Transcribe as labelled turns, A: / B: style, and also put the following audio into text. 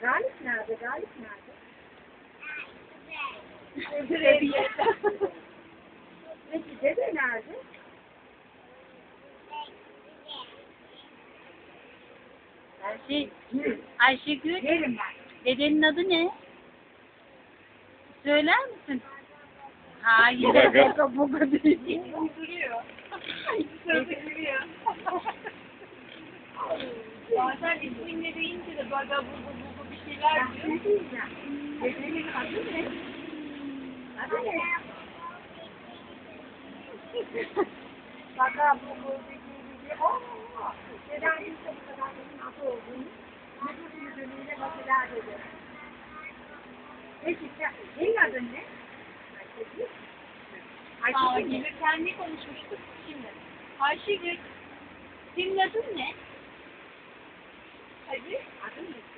A: Galip nerede? Galip nerede?
B: Öldüremiyor.
A: Peki dede nerede?
B: Ayşe, Ayşegül,
A: Yerim ben.
B: dedenin adı ne? Söyler misin? Hayır.
C: Baga.
B: Baga baga değil.
A: Uyduruyor. Sözü gülüyor.
B: Bazen ismini deyince de baga bu bu bu bu bir şeyler
A: Ben
B: diyor.
A: ne diyeceğim? Dedenin adı ne? Adı ne? Baka bu bu bir bir bir. Oo! Neden kimse bu kadar adı olduğunu nüfus müdürlüğüyle bakılar dedi. Peki sen, senin adın ne? Ayşegül. Ayşegül
B: gelirken ne konuşmuştuk şimdi? Ayşegül, senin adın ne? Hadi.
A: Adın ne?